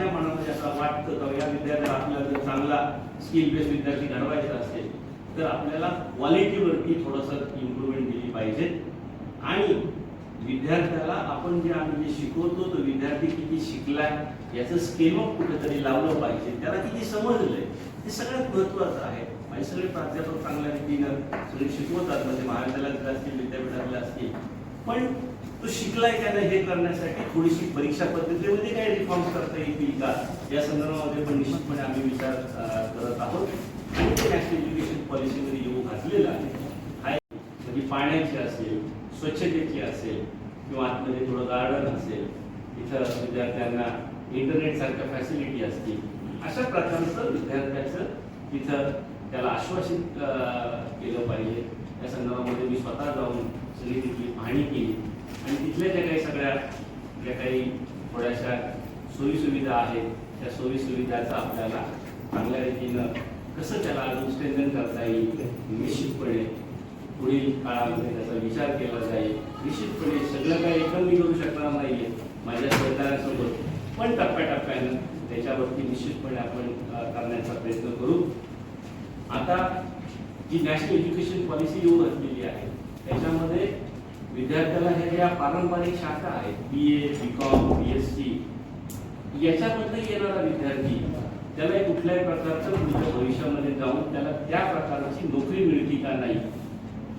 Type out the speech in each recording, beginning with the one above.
माझ्या मनामध्ये असं वाटतं का या विद्यार्थ्याला आपल्याला जर चांगला स्किल बेस्ड विद्यार्थी घडवायचा असेल तर आपल्याला क्वालिटीवरती थोडंसं इम्प्रूव्हमेंट दिली पाहिजे. आणि विद्यार्थ्याला आपण जे आम्ही जे शिकवतो तो विद्यार्थी किती शिकलाय याचं स्केलअप कुठेतरी लावलं पाहिजे. त्याला किती समजलंय हे सगळ्यात महत्वाचं आहे. माझे सगळे प्राध्यापक चांगल्या रीतीनं सगळे शिकवतात म्हणजे महाविद्यालयातले असतील विद्यापीठातले असतील. पण तो शिकलाय का नाही हे करण्यासाठी थोडीशी परीक्षा पद्धतीमध्ये काही रिफॉर्म करता येतील का? या संदर्भामध्ये पण निश्चितपणे आम्ही विचार करत आहोत. आणि ते नॅशनल एज्युकेशन पॉलिसीमध्ये येऊ घातलेलं आहे. म्हणजे पाण्याची असेल स्वच्छतेची असेल किंवा आतमध्ये थोडं गार्डन असेल इथं विद्यार्थ्यांना इंटरनेट सारख्या फॅसिलिटी असतील अशा प्रकारचं विद्यार्थ्याचं तिथं त्याला आश्वासित केलं पाहिजे. या संदर्भामध्ये मी स्वतः जाऊन सगळी तिथली पाहणी केली. आणि तिथल्या ज्या काही सगळ्या ज्या काही थोड्याशा सोयीसुविधा आहेत त्या सोयीसुविधाचा आपल्याला चांगल्या रीतीनं कसं त्याला अजून स्ट्रेंथन करता येईल निश्चितपणे पुढील काळामध्ये त्याचा विचार केला जाईल. निश्चितपणे सगळं काही एकदम मी करू शकणार नाहीये माझ्या सरकारासोबत पण टप्प्याटप्प्यानं त्याच्यावरती निश्चितपणे आपण करण्याचा प्रयत्न करू. आता जी नॅशनल एज्युकेशन पॉलिसी येऊन असलेली आहे त्याच्यामध्ये विद्यार्थ्याला ह्या ज्या पारंपरिक शाखा आहेत B A B com B S C याच्यामध्ये येणारा विद्यार्थी त्याला कुठल्याही प्रकारचं पुढच्या भविष्यामध्ये जाऊन त्याला त्या प्रकारची नोकरी मिळते का नाही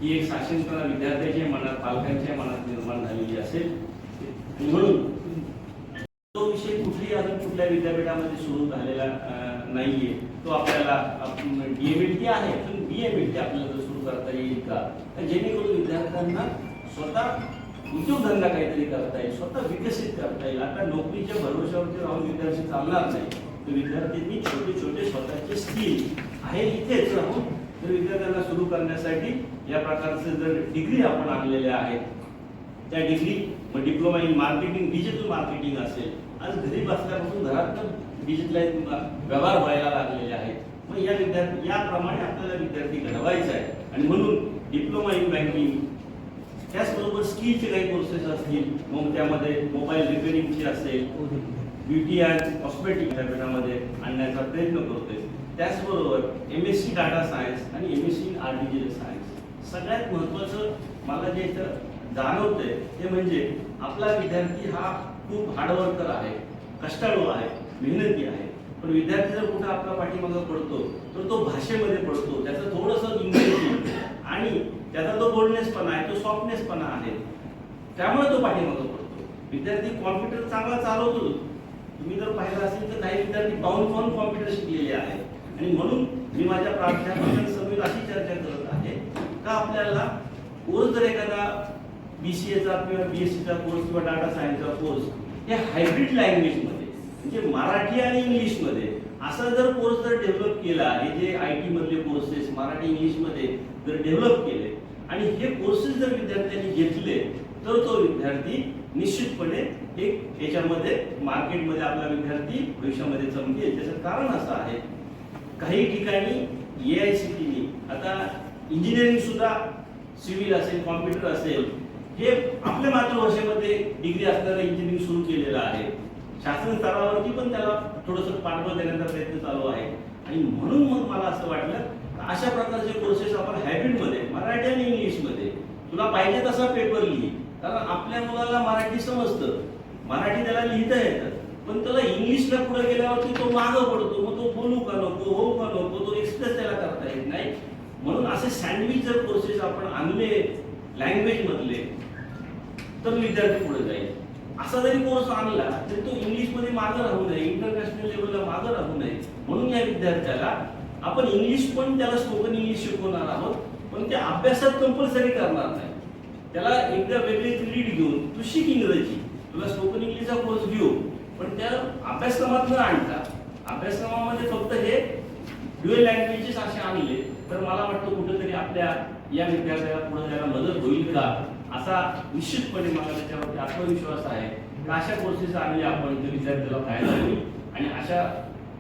ही एक साशंकता विद्यार्थ्याच्या मनात पालकांच्या मनात निर्माण झालेली असेल. म्हणून तो विषय कुठली अजून कुठल्या विद्यापीठामध्ये सुरू झालेला नाहीये. तो आपल्याला डीएमएलटी आहे पण बीएमएलटी आपल्याला सुरू करता येईल का? जेणेकरून विद्यार्थ्यांना स्वतः उद्योगधंदा काहीतरी करता येईल स्वतः विकसित करता येईल. आता नोकरीच्या भरोश्यावरती राहून विद्यार्थी चालणार नाही तर विद्यार्थ्यांनी छोटे छोटे स्वतःचे स्किल आहे इथेच राहून तर विद्यार्थ्यांना सुरू करण्यासाठी या प्रकारचे जर डिग्री आपण आणलेल्या आहेत त्या डिग्री मग diploma in marketing digital marketing असेल. आज घरी बसल्यापासून घरात डिजिटलाइज व्यवहार व्हायला लागलेले आहेत. मग या विद्यार्थी याप्रमाणे आपल्याला विद्यार्थी घडवायचा आहे. आणि म्हणून डिप्लोमा इन बँकिंग त्याचबरोबर स्किलचे काही कोर्सेस असतील मग त्यामध्ये मोबाईल रिपेअरिंगचे असेल ब्युटी अँड कॉस्मेटिक विद्यापीठामध्ये आणण्याचा प्रयत्न करतोय. त्याचबरोबर M S C data science आणि M S C artificial science सगळ्यात महत्त्वाचं मला जे इथं जाणवतंय ते म्हणजे आपला विद्यार्थी हा खूप हार्डवर्कर आहे कष्टाळू आहे मेहनती आहे. पण विद्यार्थी जर कुठं आपला पाठीमागं पडतो तर तो भाषेमध्ये पडतो त्याचं थोडंसं इंग्रजी. आणि त्याचा तो बोल्डनेसपणा आहे तो सॉफ्टनेसपणा आहे. त्यामुळे तो पाठीमागं पडतो. विद्यार्थी कॉम्प्युटर चांगला चालवतो. तुम्ही जर पाहिलं असेल तर काही विद्यार्थी पाहून पाहून कॉम्प्युटर शिकलेले आहेत. आणि म्हणून मी माझ्या प्राध्यापकांसमोर अशी चर्चा करत आहे का आपल्याला कोर्स जर एखादा बी सी एचा किंवा बी एस सीचा कोर्स किंवा डाटा सायन्सचा कोर्स हे हायब्रिड लँग्वेजमध्ये म्हणजे मराठी आणि इंग्लिशमध्ये असा जर कोर्स जर डेव्हलप केला हे जे आय टी मधले कोर्सेस मराठी इंग्लिशमध्ये जर डेव्हलप केले आणि हे कोर्सेस जर विद्यार्थ्यांनी घेतले तर तो विद्यार्थी निश्चितपणे एक याच्यामध्ये मार्केटमध्ये आपला विद्यार्थी भविष्यामध्ये चमकेल. त्याचं कारण असं आहे काही ठिकाणी ए आय सी टीने आता इंजिनिअरिंग सुद्धा सिव्हिल असेल कॉम्प्युटर असेल हे आपल्या मातृभाषेमध्ये डिग्री असणारं इंजिनिअरिंग सुरू केलेलं आहे. शासन स्तरावरती पण त्याला थोडंसं पाठबळ देण्याचा प्रयत्न चालू आहे. आणि म्हणून मग मला असं वाटलं अशा प्रकारचे कोर्सेस आपण हॅबिटमध्ये मराठी आणि इंग्लिशमध्ये तुला पाहिजे तसा पेपर लिही. कारण आपल्या मुलाला मराठी समजतं. मराठी त्याला लिहिता येतं. पण त्याला इंग्लिशला पुढे गेल्यावरती तो मागं पडतो. मग तो बोलू का नको हो का नको तो एक्सप्रेस त्याला करता येत नाही. म्हणून असे सँडविच जर कोर्सेस आपण आणले लँग्वेज मधले तर विद्यार्थी पुढे जाईल. असा जरी कोर्स आणला तरी तो इंग्लिशमध्ये मागं राहू नये इंटरनॅशनल लेवलला मागं राहू नये. म्हणून या विद्यार्थ्याला आपण इंग्लिश पण त्याला स्पोकन इंग्लिश शिकवणार आहोत पण त्या अभ्यासात कंपल्सरी करणार नाही. त्याला एकदा वेगळी रीड घेऊन तू शिक इंग्रजी तुला स्पोकन इंग्लिशचा कोर्स घेऊ. पण त्या अभ्यासक्रमात न आणता अभ्यासक्रमामध्ये फक्त हे ड्युएल लँग्वेजेस असे आणले तर मला वाटतं कुठेतरी आपल्या या विद्यार्थ्याला पुढे जायला मदत होईल का? असा निश्चितपणे मला त्याच्यावरती आत्मविश्वास आहे. अशा कोर्सेस आणले आपण तर विद्यार्थ्याला फायदा होईल. आणि अशा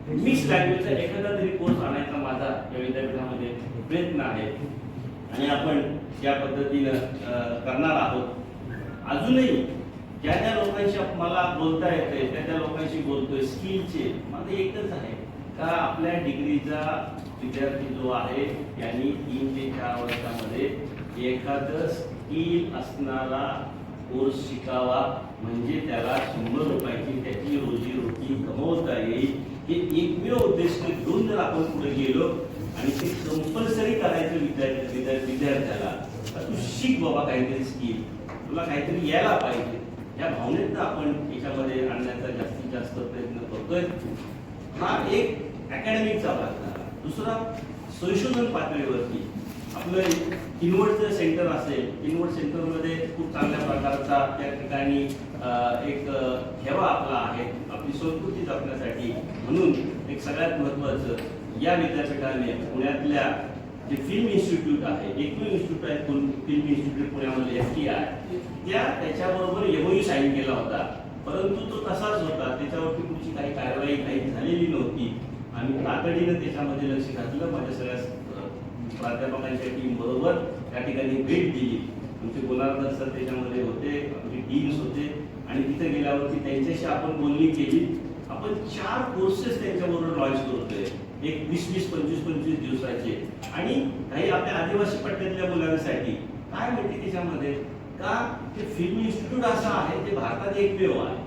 मिक्स लँग्वेजचा एखादा तरी कोर्स आणायचा माझा या विद्यापीठामध्ये. प्रयत्न आहे. आणि आपण या पद्धतीनं करणार आहोत. अजूनही ज्या ज्या लोकांशी मला बोलता येते त्या त्या लोकांशी बोलतोय स्किलचे माझं एकच आहे. का आपल्या डिग्रीचा विद्यार्थी जो आहे त्यांनी तीन ते चार वर्षामध्ये एखादं स्किल असणारा कोर्स शिकावा म्हणजे त्याला शंभर रुपयाची त्याची रोजीरोटी कमवता येईल. हे एकमेव उद्देश घेऊन जर आपण पुढे गेलो आणि ते कंपल्सरी करायचं विद्यार्थी विद्यार्थ्याला तू शिक बाबा काहीतरी स्किल तुला काहीतरी यायला पाहिजे. या भावनेतनं आपण याच्यामध्ये आणण्याचा जास्तीत जास्त प्रयत्न करतोय. हा एक अकॅडमिकचा भाग झाला. दुसरा संशोधन पातळीवरती. आपलं इनवर्डचं सेंटर असेल इनवर्ड सेंटरमध्ये खूप चांगल्या प्रकारचा त्या ठिकाणी एक ठेवा आपला आहे आपली संस्कृती जपण्यासाठी. म्हणून एक सगळ्यात महत्त्वाचं या विद्यापीठाने पुण्यातल्या जे फिल्म इन्स्टिट्यूट आहे एकमेव इन्स्टिट्यूट आहे फिल्म इन्स्टिट्यूट पुण्यामध्ये एफ टी आय त्या त्याच्याबरोबर एमओयू साईन केला होता. परंतु तो तसाच होता त्याच्यावरती पुढची काही कारवाई काही झालेली नव्हती. आम्ही तातडीनं त्याच्यामध्ये लक्ष घातलं माझ्या सगळ्या प्राध्यापकांच्या टीम बरोबर त्या ठिकाणी भेट दिली. आमचे गोलार्धन सर त्याच्यामध्ये होते आमचे टीम्स होते. आणि तिथे गेल्यावरती त्यांच्याशी आपण बोलणी केली. आपण चार कोर्सेस त्यांच्याबरोबर लॉन्च करतोय. एक वीस वीस पंचवीस पंचवीस दिवसाचे. आणि काही आपल्या आदिवासी पट्ट्यातल्या मुलांसाठी. काय माहिती त्याच्यामध्ये? का ते फिल्म इन्स्टिट्यूट असं आहे ते भारतात एकमेव आहे.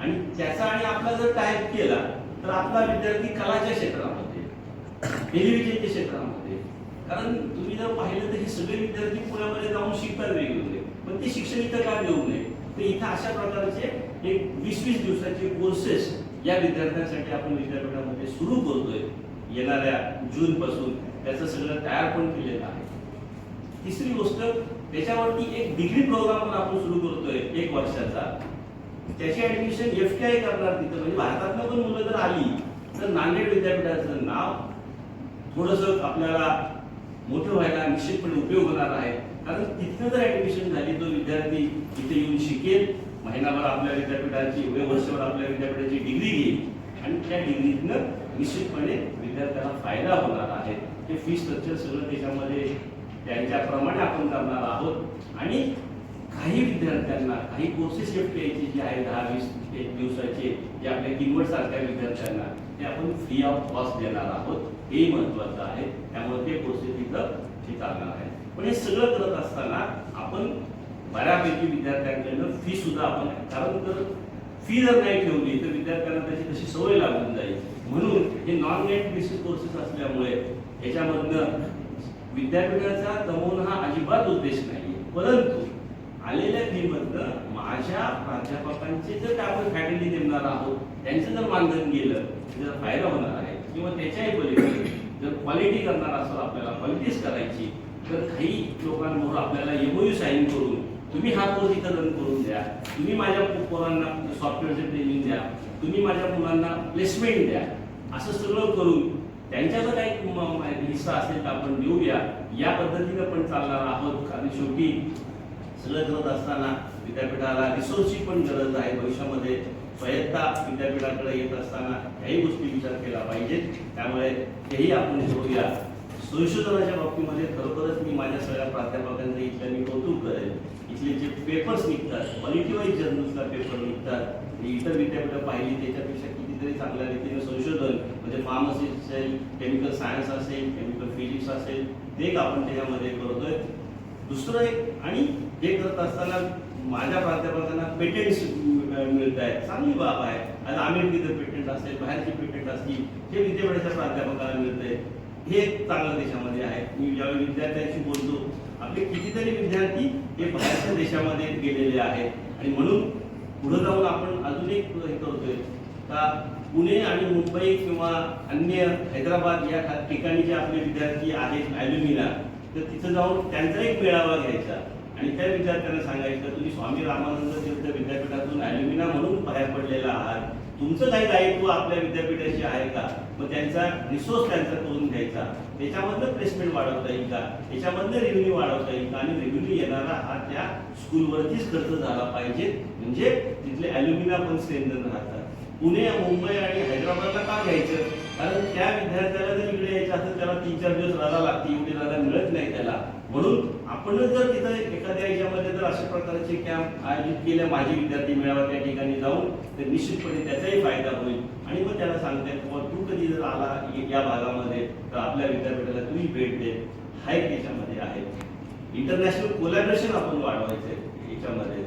आणि त्याचा आणि आपला जर टाईप केला तर आपला विद्यार्थी कलाच्या क्षेत्रामध्ये टेलिव्हिजनच्या क्षेत्रामध्ये कारण तुम्ही जर पाहिलं तर हे सगळे विद्यार्थी पुण्यामध्ये जाऊन शिकतात वेगवेगळे. पण ते शिक्षण इथं का देऊ नये? तर इथं अशा प्रकारचे एक वीस वीस दिवसाचे कोर्सेस या विद्यार्थ्यांसाठी आपण विद्यापीठामध्ये सुरू करतोय. येणाऱ्या जून पासून त्याचं सगळं तयार पण केलेलं आहे. तिसरी गोष्ट त्याच्यावरती एक डिग्री प्रोग्राम पण आपण सुरू करतोय एक वर्षाचा. त्याची ऍडमिशन एफ टी आय करणार तिथं. म्हणजे भारतातनं पण मुलं जर आली तर नांदेड विद्यापीठाचं नाव थोडस आपल्याला मोठं व्हायला निश्चितपणे उपयोग होणार आहे. कारण तिथनं जर ऍडमिशन झाली तो विद्यार्थी इथे येऊन शिकेल महिनाभर आपल्या विद्यापीठाची वर्षभर आपल्या विद्यापीठाची डिग्री घेईल. आणि त्या डिग्रीतनं निश्चितपणे विद्यार्थ्याला फायदा होणार आहे. ते फी स्ट्रक्चर सगळं त्याच्यामध्ये त्यांच्याप्रमाणे आपण करणार आहोत. आणि काही विद्यार्थ्यांना काही कोर्सेस एफ टी जे आहे दहा वीस एक दिवसाचे जे आपल्या किनवट सारख्या विद्यार्थ्यांना ते आपण फ्री ऑफ कॉस्ट देणार आहोत. हे महत्वाचं आहे. त्यामुळे ते कोर्सेस तिथं चालणार आहे पण हे सगळं करत असताना आपण बऱ्यापैकी विद्यार्थ्यांकडनं फी सुद्धा आपण कारण जर फी जर नाही ठेवली तर विद्यार्थ्यांना त्याची तशी सवय लागून जाईल. म्हणून हे नॉन नेट बेसिस कोर्सेस असल्यामुळे याच्यामधनं विद्यापीठाचा दमवून हा अजिबात उद्देश नाही परंतु आलेल्या फीमधनं माझ्या प्राध्यापकांचे जर आपण फॅकल्टी देणार आहोत त्यांचं जर मानधन गेलं त्याचा फायदा होणार आहे किंवा त्याच्याही पलीकडे जर क्वालिटी करणार असेल आपल्याला क्वालिटीच करायची तर काही लोकांबरोबर आपल्याला एमओयू साईन करून तुम्ही हा कोर्स इथं रन करून द्या तुम्ही माझ्या पोरांना सॉफ्टवेअरचं ट्रेनिंग द्या तुम्ही माझ्या मुलांना प्लेसमेंट द्या असं सगळं करून त्यांच्या जर काही हिस्सा असेल तर आपण देऊया. या पद्धतीनं पण चालणार आहोत. आणि शेवटी सगळं करत असताना विद्यापीठाला रिसोर्सची पण गरज आहे. भविष्यामध्ये स्वायत्ता विद्यापीठाकडे येत असताना याही गोष्टी विचार केला पाहिजे. त्यामुळे तेही आपण जोडूया संशोधनाच्या बाबतीमध्ये खरोखरच मी माझ्या सगळ्या प्राध्यापकांचं इथल्या मी कौतुक करेन. इथले जे पेपर्स निघतात क्वालिटी वाईज जर्नल्सला पेपर निघतात. इतर विद्यापीठं पाहिली त्याच्यापेक्षा कितीतरी चांगल्या रीतीने संशोधन म्हणजे फार्मसी असेल केमिकल सायन्स असेल केमिकल फिजिक्स असेल ते एक आपण त्याच्यामध्ये करतोय. दुसरं एक आणि हे करत असताना माझ्या प्राध्यापकांना पेटेंट मिळत आहेत चांगली बाब आहे. आता अमेरिकेचं पेटंट असेल बाहेरची पेटंट असतील हे विद्यापीठाच्या प्राध्यापकाला मिळतंय. हे चांगल्या चांगलं देशामध्ये आहे. मी ज्यावेळी विद्यार्थ्यांशी बोलतो आपले कितीतरी विद्यार्थी हे बाहेरच्या देशामध्ये गेलेले आहेत. आणि म्हणून पुढे जाऊन आपण अजून एक हे करतोय का पुणे आणि मुंबई किंवा अन्य हैदराबाद या ठिकाणी जे आपले विद्यार्थी आहेत ॲल्युमिना तर तिथं जाऊन त्यांचा एक मेळावा घ्यायचा. आणि त्या विद्यार्थ्यांना सांगायचं तुम्ही स्वामी रामानंद तीर्थ विद्यापीठातून ॲल्युमिना म्हणून बाहेर पडलेला आहात. तुमचं काही दायित्व आपल्या विद्यापीठाशी आहे का? मग त्यांचा रिसोर्स त्यांचा करून घ्यायचा. त्याच्यामधनं प्लेसमेंट वाढवता येईल का? त्याच्यामधनं रेव्हेन्यू वाढवता येईल का? आणि रेव्हेन्यू येणारा हा त्या स्कूलवरतीच खर्च झाला पाहिजे. म्हणजे तिथले ॲल्युमिना पण स्ट्रेंथन राहतात. पुणे मुंबई आणि हैदराबादला का घ्यायचं? कारण त्या विद्यार्थ्याला जर इकडे यायचं असेल त्याला तीन चार दिवस राहायला लागते एवढी राहायला मिळत नाही त्याला. म्हणून आपणच जर तिथं एखाद्या याच्यामध्ये जर अशा प्रकारचे कॅम्प आयोजित केले माझे विद्यार्थी मेळावा त्या ठिकाणी जाऊन तर निश्चितपणे त्याचाही फायदा होईल. आणि मग त्याला सांगते येईल बाबा तू कधी जर आला या भागामध्ये तर आपल्या विद्यापीठाला तुम्ही भेट दे. हा एक याच्यामध्ये आहे. इंटरनॅशनल कोलॅबरेशन आपण वाढवायचं याच्यामध्ये.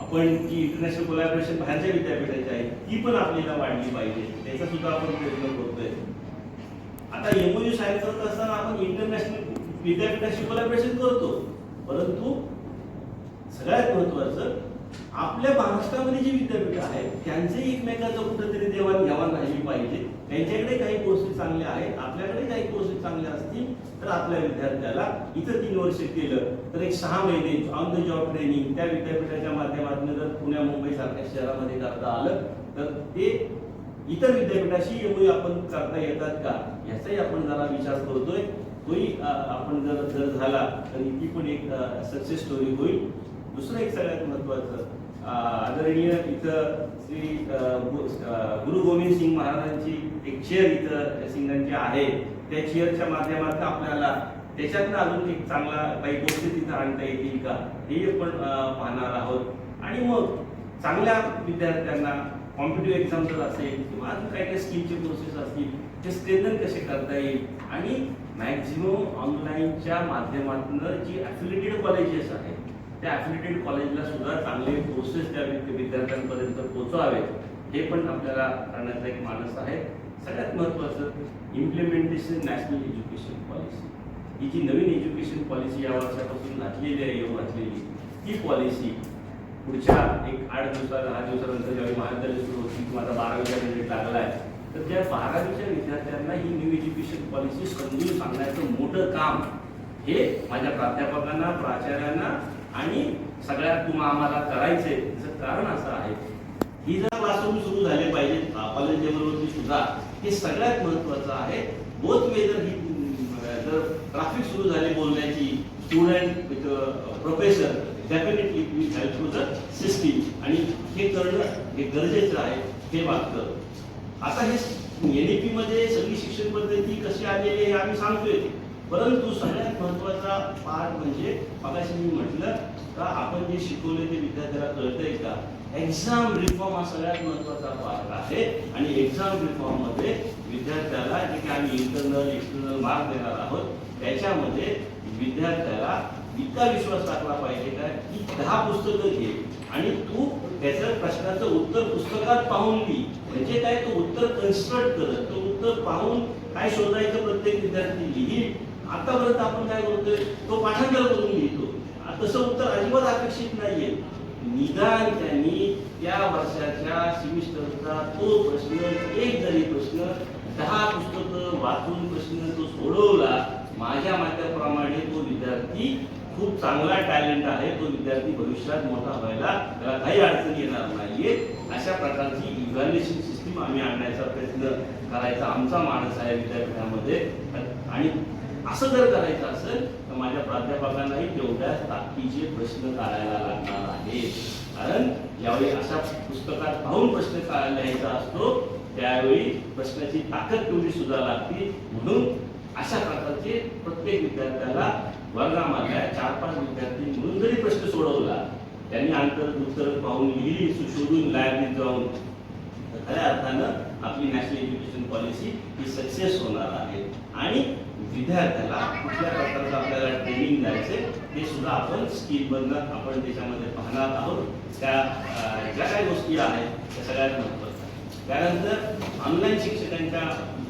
आपण जी इंटरनॅशनल कोलॅबरेशन बाहेरच्या विद्यापीठाची आहे ती पण आपल्याला वाढली पाहिजे. त्याचा सुद्धा आपण प्रयत्न करतोय. आता एमओयू साईन करत असताना आपण इंटरनॅशनल विद्यापीठाशी कोलॅबरेशन करतो. परंतु सगळ्यात महत्वाचं आपल्या महाराष्ट्रामध्ये जी विद्यापीठ आहेत त्यांचे एकमेकाचं कुठेतरी देवाणघेवाण राहिली पाहिजे. त्यांच्याकडे काही कोर्सेस चांगले आहेत आपल्याकडे काही कोर्सेस चांगले असतील तर आपल्या विद्यार्थ्याला इथं तीन वर्ष केलं तर एक सहा महिने ऑन द जॉब ट्रेनिंग त्या विद्यापीठाच्या माध्यमातून जर पुण्या मुंबई सारख्या शहरामध्ये करता आलं तर ते इतर विद्यापीठाशी एवढी आपण करता येतात का? याचाही आपण जरा विचार करतोय. तोही आपण जर जर झाला तर ती पण एक सक्सेस स्टोरी होईल. दुसरं एक सगळ्यात महत्वाचं आदरणीय इथं श्री गुरु गोविंद सिंग महाराजांची एक चेअर इथं सिंगांची आहे. त्या चेअरच्या माध्यमातून आपल्याला त्याच्यातनं अजून एक चांगला काही गोष्टी तिथं आणता येतील का हे पण पाहणार आहोत. आणि मग चांगल्या विद्यार्थ्यांना कॉम्पिटिव्ह एक्झाम जर असेल किंवा अजून काही काही स्किलचे प्रोसेस असतील ते स्ट्रेंथन कसे करता येईल? आणि मॅक्झिमम ऑनलाईनच्या माध्यमातून जी ॲफिलिटेड कॉलेजेस आहेत त्या ॲफिलिटेड कॉलेजला सुद्धा चांगले कोर्सेस त्या विद्यार्थ्यांपर्यंत पोहोचवावेत. हे पण आपल्याला करण्याचा एक मानस आहे. सगळ्यात महत्त्वाचं इम्प्लिमेंटेशन नॅशनल एज्युकेशन पॉलिसी ही जी नवीन एज्युकेशन पॉलिसी या वर्षापासून घातलेली आहे येऊ घातलेली ती पॉलिसी पुढच्या एक आठ दिवसा दहा दिवसानंतर ज्यावेळी महाविद्यालय सुरू होती किंवा आता बारावीचा रिझल्ट लागला आहे तर त्या बारावीच्या विद्यार्थ्यांना ही न्यू एज्युकेशन पॉलिसी समजून सांगण्याचं मोठं काम हे माझ्या प्राध्यापकांना प्राचार्यांना आणि सगळ्यात तुम्हा आम्हाला करायचे त्याचं कारण असं आहे. ही जर क्लासरूम सुरू झाले पाहिजेत कॉलेज लेवलवरती सुद्धा हे सगळ्यात महत्वाचं आहे. बोथ वे जर ही जर ट्राफिक सुरू झाली बोलण्याची student with professor definitely will help to the system आणि हे करणं हे गरजेचं आहे हे वाटतं आता हे एनईपी मध्ये सगळी शिक्षण पद्धती कशी आलेली आहे हे आम्ही सांगतोय. परंतु सगळ्यात महत्त्वाचा पार्ट म्हणजे मगाशी मी म्हटलं का आपण जे शिकवले ते विद्यार्थ्याला कळतंय का? एक्झाम रिफॉर्म हा सगळ्यात महत्त्वाचा पार्ट आहे. आणि एक्झाम रिफॉर्ममध्ये विद्यार्थ्याला जे काही आम्ही इंटरनल एक्सटर्नल मार्क देणार आहोत त्याच्यामध्ये विद्यार्थ्याला इतका विश्वास टाकला पाहिजे का की दहा पुस्तकं घे. आणि तू त्याचं प्रश्नाचं उत्तर पुस्तकात पाहून मी म्हणजे काय? तो उत्तर कन्स्ट्रक्ट करत तो उत्तर पाहून काय शोधायचं प्रत्येक विद्यार्थी लिही. आतापर्यंत आपण काय करतोय तो पाठांतर करून लिहितो तसं उत्तर अजिबात अपेक्षित नाहीये. निदान त्यांनी त्या वर्षाच्या सेमिस्टरचा तो प्रश्न एक जरी प्रश्न दहा पुस्तकं वाचून प्रश्न तो सोडवला माझ्या मात्याप्रमाणे तो विद्यार्थी खूप चांगला टॅलेंट आहे. तो विद्यार्थी भविष्यात मोठा व्हायला त्याला काही अडचण येणार नाहीये. अशा प्रकारची इव्हॅल्युएशन सिस्टीम आम्ही आणण्याचा प्रयत्न करायचा आमचा माणस आहे विद्यापीठामध्ये. आणि असं जर करायचं असेल तर माझ्या प्राध्यापकांनाही तेवढ्याच ताकदीचे प्रश्न काढायला लागणार आहेत कारण यावेळी अशा पुस्तकात पाहून प्रश्न लिहायचा असतो त्यावेळी प्रश्नाची ताकद तेवढी सुद्धा लागते. म्हणून अशा प्रकारचे प्रत्येक विद्यार्थ्याला वर्गामधल्या चार पाच विद्यार्थी म्हणून जरी प्रश्न सोडवला त्यांनी अंतर उत्तर पाहून लिहिली शोधून लायब्ररीत जाऊन. खऱ्या अर्थानं आपली नॅशनल एज्युकेशन पॉलिसी ही सक्सेस होणार आहे. आणि विद्यार्थ्याला कुठल्या प्रकारचं आपल्याला ट्रेनिंग द्यायचे ते सुद्धा आपण स्किलमधनं आपण त्याच्यामध्ये पाहणार आहोत. त्या ज्या काही गोष्टी आहेत त्या सगळ्यात महत्त्वाच्या त्यानंतर ऑनलाईन शिक्षकांच्या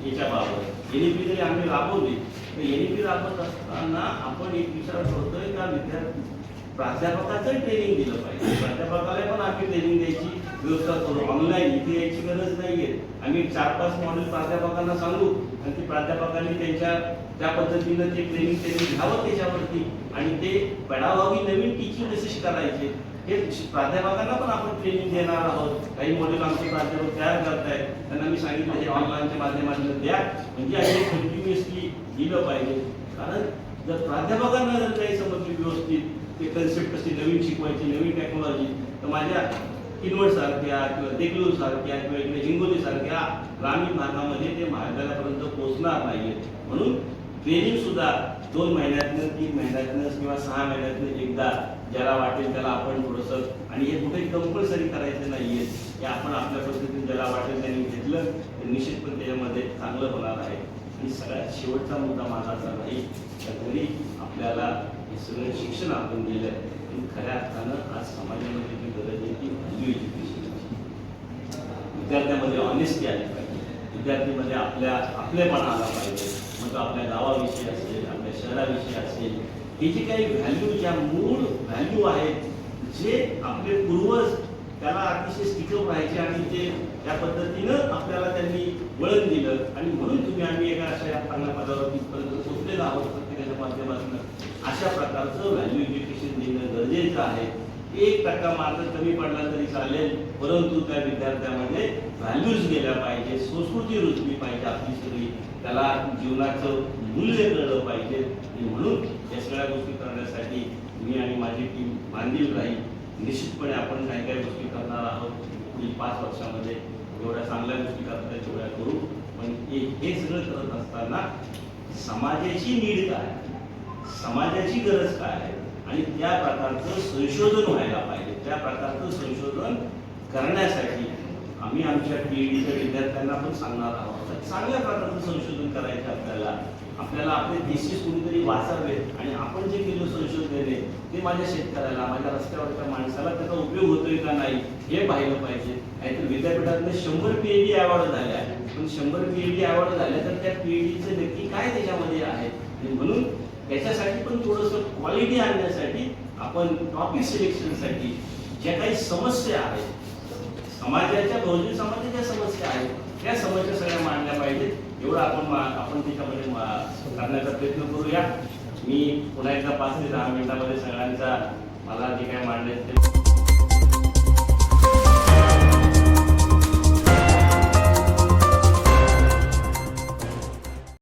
याच्याबाबत एन पी जरी आम्ही राबवली तर एन राबवत असताना आपण एक विचार करतोय का विद्यार्थी प्राध्यापकाचं ट्रेनिंग दिलं पाहिजे. प्राध्यापकाला पण आम्ही ट्रेनिंग द्यायची व्यवस्था करू. ऑनलाईन इथे यायची गरज नाहीये. आम्ही चार पाच मॉडेल प्राध्यापकांना सांगू आणि ते प्राध्यापकांनी त्यांच्या त्या पद्धतीनं ते ट्रेनिंग त्यांनी घ्यावं त्याच्यावरती आणि ते पडावावी नवीन टीचिंग कशी करायचे. हे प्राध्यापकांना पण आपण ट्रेनिंग देणार आहोत. काही मॉडेल आमचे प्राध्यापक तयार करतायत. त्यांना मी सांगितलं हे ऑनलाईनच्या माध्यमातून द्या. म्हणजे आम्ही कंटिन्युअसली दिलं पाहिजे. कारण जर प्राध्यापकांना जर काही समजली व्यवस्थित ते कन्सेप्ट कशी नवीन शिकवायची नवीन टेक्नॉलॉजी तर माझ्या किनवट सारख्या किंवा देगलूर सारख्या किंवा इकडे हिंगोली सारख्या ग्रामीण भागामध्ये ते महाविद्यालयापर्यंत पोहोचणार नाहीये म्हणून ट्रेनिंग सुद्धा दोन महिन्यातनं तीन महिन्यातनं किंवा सहा महिन्यातनं एकदा ज्याला वाटेल त्याला आपण थोडंसं आणि हे कुठे कंपल्सरी करायचं नाहीये हे आपण आपल्या पद्धतीने ज्याला वाटेल त्यांनी घेतलं तर निश्चितपणे त्याच्यामध्ये चांगलं होणार आहे. आणि सगळ्यात शेवटचा मुद्दा माझा असा नाही तर घरी आपल्याला हे सगळं शिक्षण आपण दिलं पण खऱ्या अर्थानं आज समाजामध्ये जी गरज आहे ती व्हॅल्यू एज्युकेशनची विद्यार्थ्यामध्ये ऑनेस्टी आली पाहिजे. विद्यार्थीमध्ये आपल्या आपलेपणा आला पाहिजे. मग आपल्या गावाविषयी असेल आपल्या शहराविषयी असेल हे जे काही व्हॅल्यू ज्या मूळ व्हॅल्यू आहेत जे आपले पूर्वज त्याला अतिशय स्टिकअप राहायचे आणि ते त्या पद्धतीनं आपल्याला त्यांनी वळण दिलं. आणि म्हणून तुम्ही आम्ही एका अशा या चांगल्या पदावर तिथपर्यंत पोहोचलेलो आहोत प्रत्येकाच्या माध्यमातून. अशा प्रकारचं व्हॅल्यू एज्युकेशन देणं गरजेचं आहे. एक टक्का मार्क कमी पडला तरी चालेल परंतु त्या विद्यार्थ्यामध्ये व्हॅल्यूज गेल्या पाहिजे संस्कृती रुजली पाहिजे आपली सगळी. त्याला जीवनाचं मूल्य कळलं पाहिजे. म्हणून या सगळ्या गोष्टी करण्यासाठी मी आणि माझी टीम बांधील राहील. निश्चितपणे आपण काही काही गोष्टी करणार आहोत. पुढील पाच वर्षामध्ये एवढ्या चांगल्या गोष्टी करता तेवढ्या करू. पण हे सगळं करत असताना समाजाची नीड काय? समाजाची गरज काय? आहे आणि त्या प्रकारचं संशोधन व्हायला पाहिजे. त्या प्रकारचं संशोधन करण्यासाठी आम्ही आमच्या पीएडीच्या विद्यार्थ्यांना पण सांगणार आहोत. चांगल्या प्रकारचं संशोधन करायचं आपल्याला. आपल्याला आपले देशीस कुणीतरी वाचावेत आणि आपण जे केलं संशोधन आहे ते माझ्या शेतकऱ्याला माझ्या रस्त्यावरच्या माणसाला त्याचा उपयोग होतोय का नाही हे पाहिलं पाहिजे. नाहीतर विद्यापीठातले शंभर पीएचडी अवॉर्ड झाल्या पण शंभर पीएचडी अवॉर्ड झाल्या तर त्या पीएचडीचं नक्की काय त्याच्यामध्ये आहे? आणि म्हणून त्याच्यासाठी पण थोडंसं क्वालिटी आणण्यासाठी आपण टॉपिक सिलेक्शनसाठी ज्या काही समस्या आहेत समाजाच्या बहुजन समाजाच्या समस्या आहेत या समस्या सगळ्या मांडल्या पाहिजेत? एवढं आपण मा- आपण त्याच्यामध्ये करण्याचा प्रयत्न करूया. मी पुन्हा एकदा पाच ते दहा मिनिटामध्ये सगळ्यांचा मला जे काय मांडले ते